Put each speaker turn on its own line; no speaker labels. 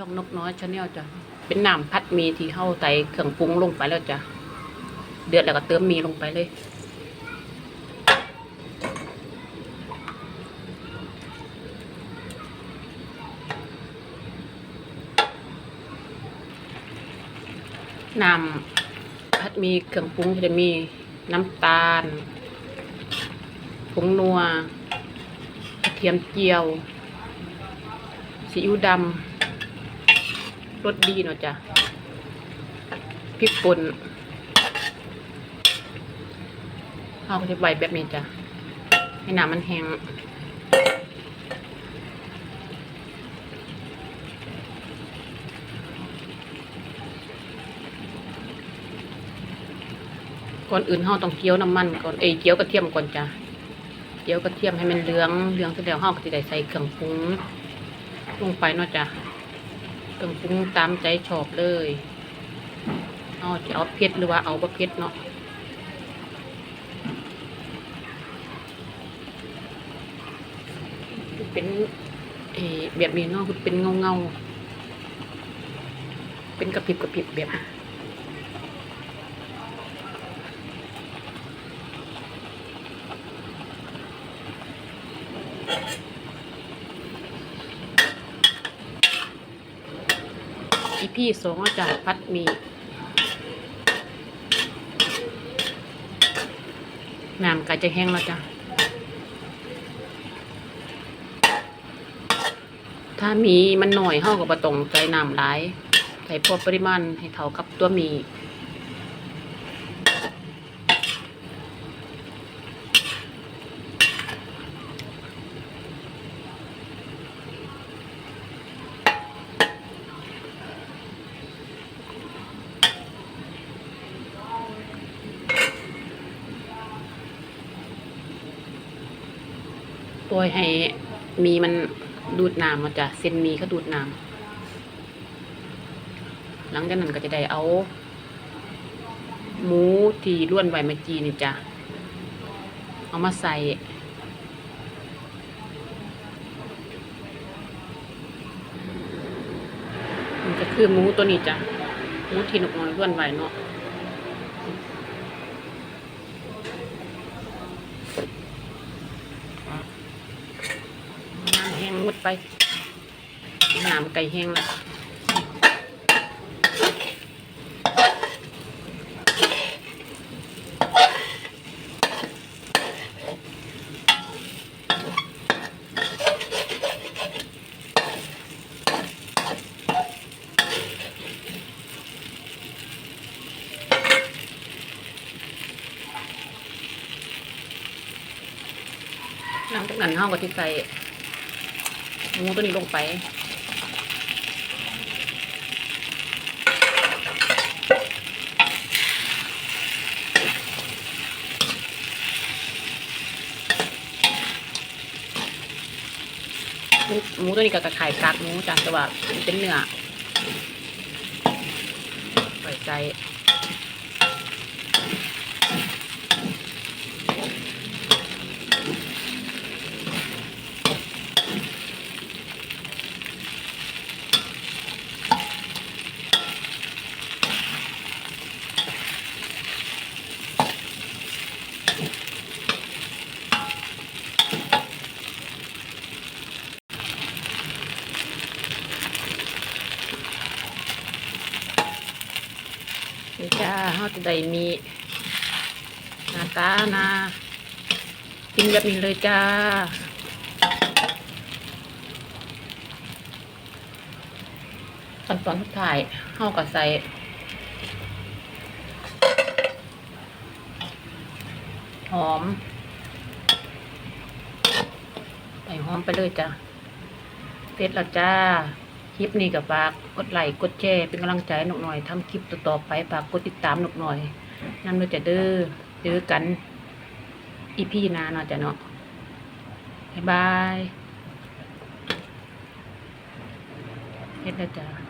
ช่องนกน้อยชาแนลจ้ะเป็นน้ำพัดมีที่เข้าใส่เครื่องปรุงลงไปแล้วจ้ะเดือดแล้วก็เติมมีลงไปเลยน้ำพัดมีเครื่องปรุงจะมีน้ำตาลผงนัวกระเทียมเจียวซีอิ๊วดำ รสดีเนาะจ้ะพริกป่นเอาก็จะใบแบบนี้จ้ะ ให้น้ำมันแห้งก่อนอื่นเราต้องเคี่ยวน้ำมันก่อน เอ้ยเคี่ยวกระเทียมก่อนจ้ะเคี่ยวกระเทียมให้มันเหลือง เหลืองเสร็จแล้วเราก็จะได้ใส่เครื่องปรุงลงไปเนาะจ้ะ เครื่องปรุงตามใจชอบเลยเอาจะเอาเผ็ดหรือว่าเอาบะเผ็ดเนาะเป็นเออแบบนี้เนาะคือเป็นเงาเงาเป็นกระพริบกระพริบแบบ อีพี่สองอาจารย์พัดมีน้ำก็จะแห้งแล้วจ้ะ ถ้ามีมันหน่อยเฮากับบะตงใส่น้ำหลายใส่พอปริมาณให้เท่ากับตัวมี ตัวให้มีมันดูดน้ำมาจ้ะเส้นมีก็ดูดน้ำหลังจากนั้นก็จะได้เอา หมูที่ล้วนไว้เมื่อกี้นี่จ้ะเอามาใส่มันก็คือหมูตัวนี้จ้ะหมูที่นกน้อยล้วนไว้เนาะน้ำแห้งหมด ไปน้ำไก่แห้งล้วหลังจากนั้นเราก็ที่ใส่ หมูตัวนี้ลงไป หมูตัวนี้ก็กระไข่กากหมูจ้ะแต่ว่าเป็นเนื้อใส่ใจ นี่จ้าเขาจะได้มีหน้าตานากินแบบนี้เลยจ้าขั้นตอนสุดท้ายเขาก็ใส่หอมใส่หอมไปเลยจ้าเสร็จแล้วจ้า คลิปนี้กับฝากกดไลค์กดแชร์เป็นกำลังใจให้หนกหน่อยทำคลิปต่อๆไปฝากกดติดตามหนกหน่อยนั่นเราจะเด้อเจอกันอีพีนาเนาะจ้ะเนาะบ๊ายบายเฮ็ดแล้วจ้ะ